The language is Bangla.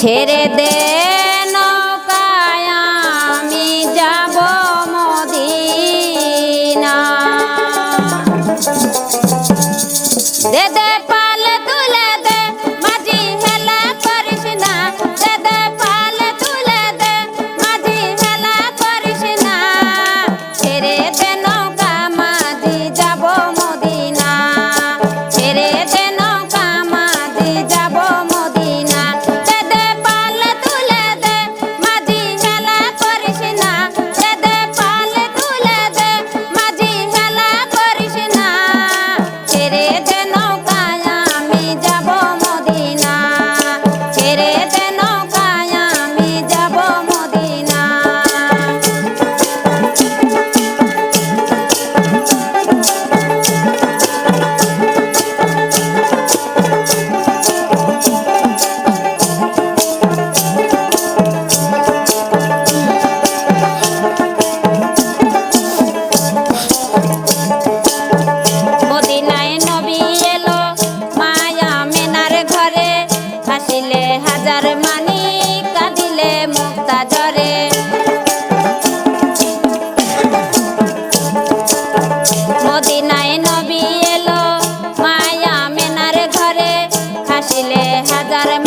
ছেড়ে দে। হাসিলে